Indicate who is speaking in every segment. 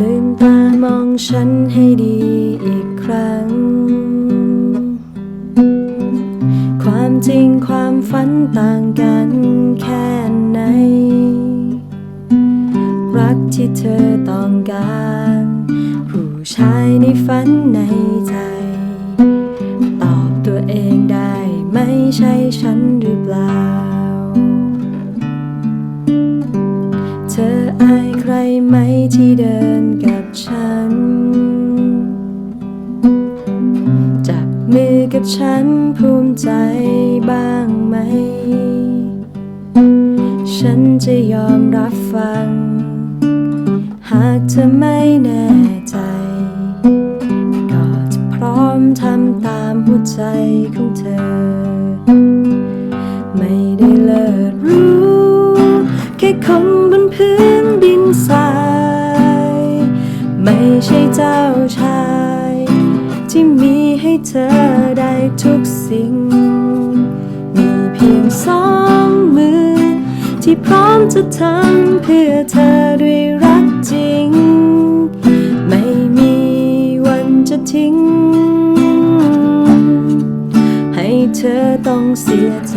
Speaker 1: ลืมตามองฉันให้ดีอีกครั้ง ความจริงความฝันต่างกันแค่ไหน รักที่เธอต้องการ ผู้ชายในฝันในใจ ตอบตัวเองได้ไม่ใช่ฉันหรือเปล่า เธออาย เดินกับฉัน จับมือกับฉันภูมิใจบ้างไหม ฉันจะยอมรับฟัง หากเธอไม่แน่ใจ ก็จะพร้อมทำตามหัวใจของเธอ ไม่ได้เลิศรู้ ไม่ใช่เจ้าชาย ที่มีให้เธอได้ทุกสิ่ง มีเพียงสองมือ ที่พร้อมจะทำเพื่อเธอด้วยรักจริง ไม่มีวันจะทิ้ง ให้เธอต้องเสียใจ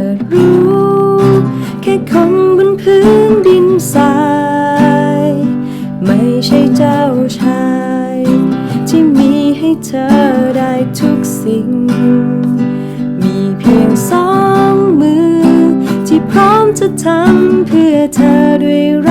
Speaker 1: เธอได้ทุกสิ่ง มีเพียงสองมือ ที่พร้อมจะทำเพื่อเธอด้วยรัก